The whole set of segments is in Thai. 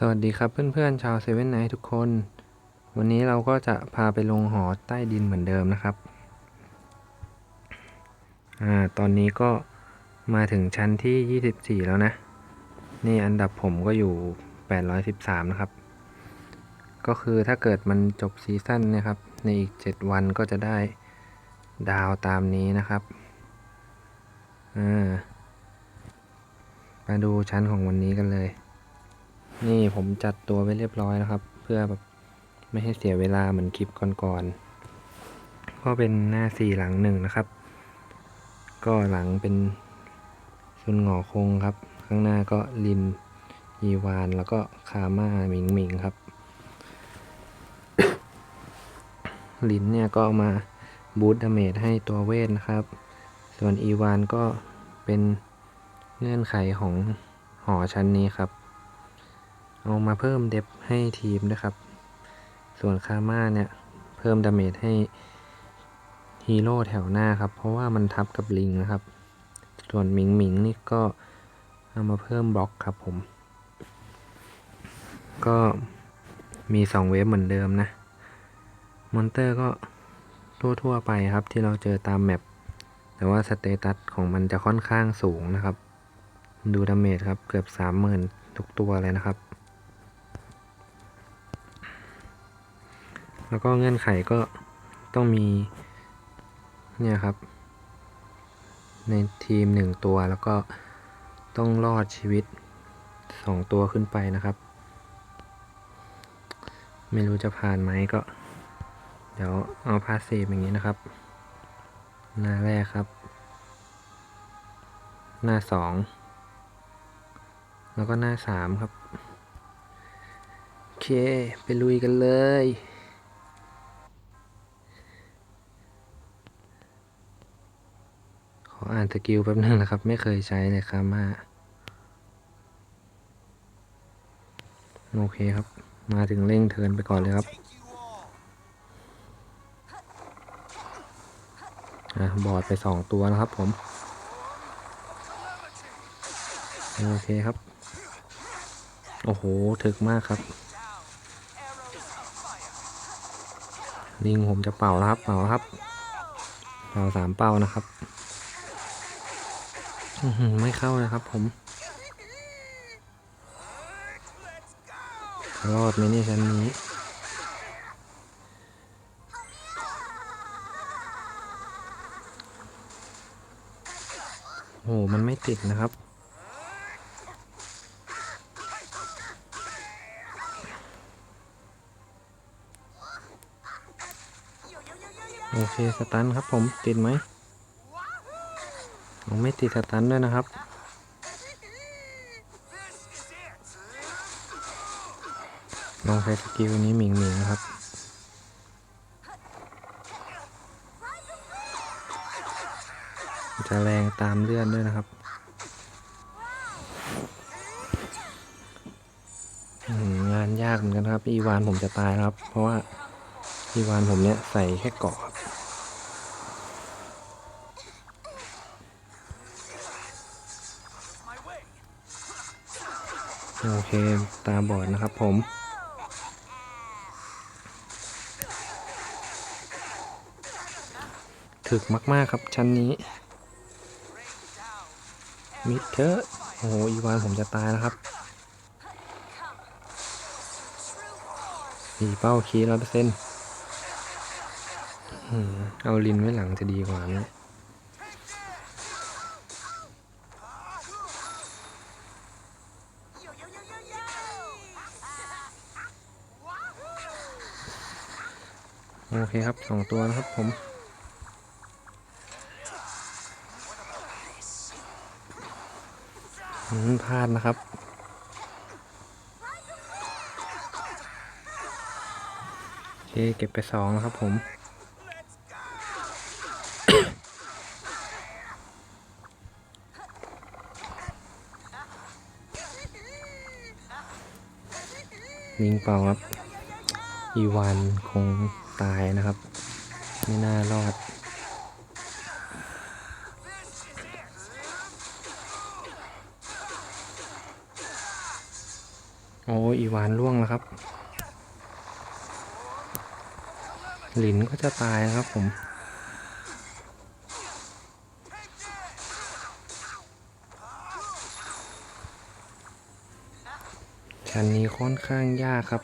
สวัสดีครับเพื่อนๆ ชาวเซเว่นไนทุกคน วันนี้เราก็จะพาไปลงหอใต้ดินเหมือนเดิมนะครับอ่าตอนนี้ก็มาถึงชั้นที่ 24 แล้วนะ นี่อันดับผมก็อยู่ 813 นะครับ ก็คือถ้าเกิดมันจบซีซั่นนะครับ ในอีก 7 วันก็จะได้ดาวตามนี้นะครับอ่ามาดูชั้นของวันนี้กันเลย นี่ผมจัดตัวไว้เรียบร้อยแล้วครับ เพื่อแบบไม่ให้เสียเวลาเหมือนคลิปก่อนๆก็เป็นหน้าสี่หลังหนึ่งนะครับ ก็หลังเป็นซุนหงอคงครับ ข้างหน้าก็ลินยีวานแล้วก็คาม่าหมิงหมิงครับ ลินเนี่ยก็ามาบูตดาเมจให้ตัวเวทนะครับ ส่วนอีวานก็เป็นเงื่อนไขของหอชั้นนี้ครับ เอามาเพิ่มเดฟให้ทีมนะครับ ส่วนคาม่าเนี่ย เพิ่มดาเมจให้ฮีโร่แถวหน้าครับ เพราะว่ามันทับกับลิงนะครับ ส่วนหมิงหมิงนี่ก็เอามาเพิ่มบล็อกครับผม ก็มีสองเวฟเหมือนเดิมนะ มอนเตอร์ก็ทั่วๆไปครับที่เราเจอตามแมปแต่ว่าสเตตัสของมันจะค่อนข้างสูงนะครับ ดูดาเมจครับเกือบสามหมื่นทุกตัวเลยนะครับ แล้วก็เงื่อนไขก็ต้องมี เนี่ยครับ ในทีมหนึ่งตัวแล้วก็ต้องรอดชีวิตสองตัวขึ้นไปนะครับ ไม่รู้จะผ่านไหมก็ เดี๋ยวเอาพาสซีฟอย่างนี้นะครับ หน้าแรกครับ หน้าสองแล้วก็หน้าสามครับ โอเค ไปลุยกันเลย ออ่านสกิลแป๊บนึงนะครับ ไม่เคยใช้เลยครับมาโอเคครับ มาถึงเร่งเทินไปก่อนเลยครับอบอดไปสองตัวแล้วครับผม โอเคครับ โอ้โห ถึกมากครับ ลิงผมจะเป่าแล้วครับ เป่าครับ เป่าสามเป้านะครับ ไม่เข้านะครับผมรอดไหมนี่ชั้นนี้โอ้โหมันไม่ติดนะครับ โอเค สตันครับผม ติดไหม ผมไม่ติดสตันด้วยนะครับ ลองใช้สกิลนี้หมิงหมิงนะครับ จะแรงตามเลื่อดด้วยนะครับงานยากเหมือนกันครับอีวานผมจะตายครับ เพราะว่าอีวานผมเนี่ยใส่แค่เกาะ โอเค ตาบอดนะครับผม ถึกมาก ๆ ครับ ชั้นนี้ มิดเถอะ โอ้โห อีวานผมจะตายแล้วครับมีเป้าคีร้อยเปอร์เซ็นต์เอาลินไว้หลังจะดีกว่านะ โอเคครับสองตัวนะครับผมอืมพลาดนะครับ โอเค เก็บไปสองนะครับผมลิงเปล่าครับ อีวานคง ตายนะครับ ไม่น่ารอด โอ้อีวานล่วงแล้วครับ หลินก็จะตายนะครับผมชั้นนี้ค่อนข้างยากครับ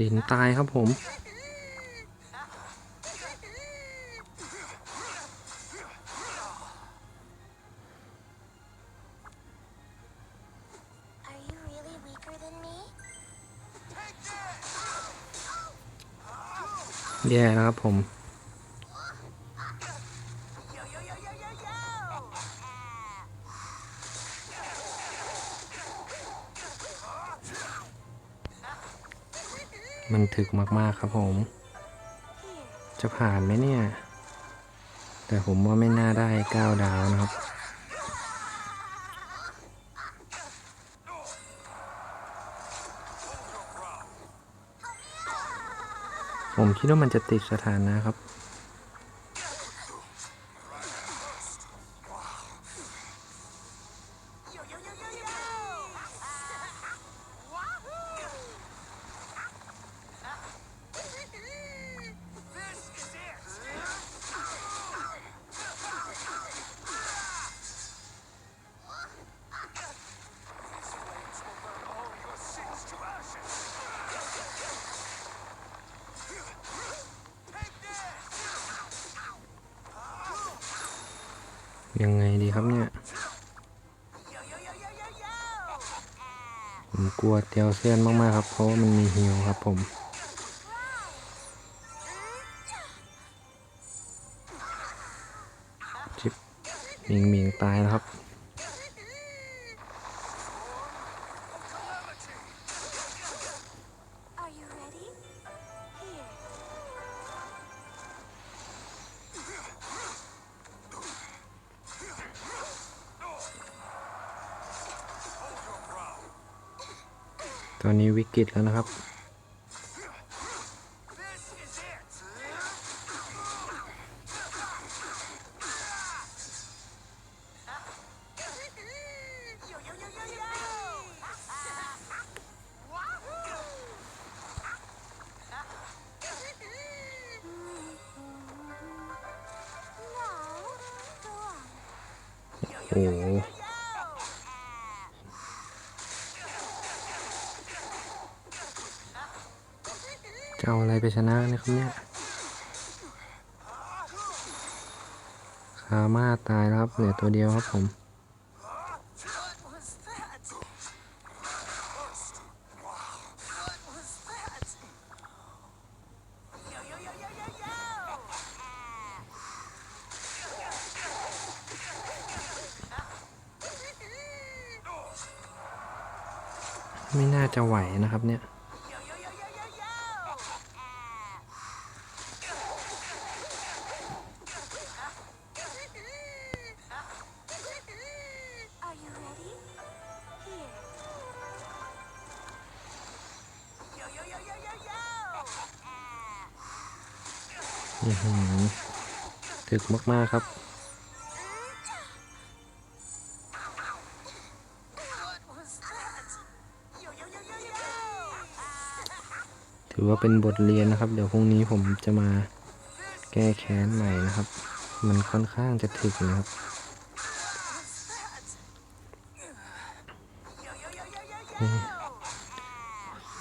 เหรียตายครับผม แย่นะครับผม มันถึกมากๆครับผม จะผ่านไหมเนี่ย แต่ผมว่าไม่น่าได้ก้าดาวนะครับผมคิดว่ามันจะติดสถานะครับ ยังไงดีครับเนี่ย ผมกลัวเตียวเซียนมากๆครับ เพราะมันมีหิวครับผม จิบมิงมิงตายแล้วครับ ตอนนี้วิกฤตแล้วนะครับ โอ้โห เอาอะไรไปชนะเนะครับเนี่ยคามาตายแล้วครับเหลือตัวเดียวครับผมไม่น่าจะไหวนะครับเนี่ย ถึกมาก ๆ ครับ ถือว่าเป็นบทเรียนนะครับ เดี๋ยวพรุ่งนี้ผมจะมาแก้แค้นใหม่นะครับ มันค่อนข้างจะถึกนะครับ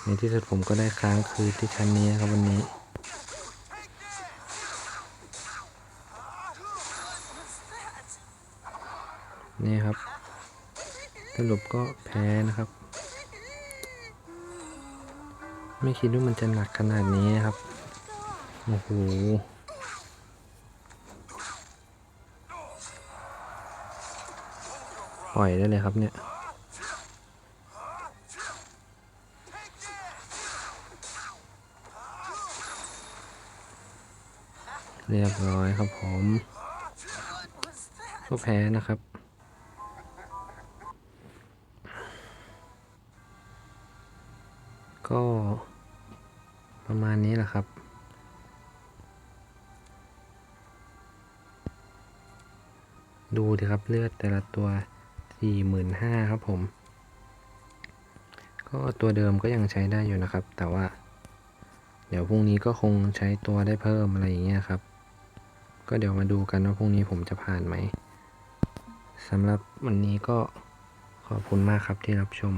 ในที่สุดผมก็ได้ค้างคืนที่ชั้นนี้ครับวันนี้ครับ ส รุปก็แพ้นะครับ ไม่คิดว่ามันจะหนักขนาดนี้นะครับ โอ้โหปล่อยได้เลยครับเนี่ยเรียบร้อยครับผมก็แพ้นะครับ ก็ประมาณนี้แหละครับ ดูดิครับเลือดแต่ละตัวสี่หมื่นห้าครับผม ก็ตัวเดิมก็ยังใช้ได้อยู่นะครับ แต่ว่า เดี๋ยวพรุ่งนี้ก็คงใช้ตัวได้เพิ่มอะไรอย่างเงี้ยครับ ก็เดี๋ยวมาดูกันว่าพรุ่งนี้ผมจะผ่านไหมสำหรับวันนี้ก็ขอบคุณมากครับที่รับชม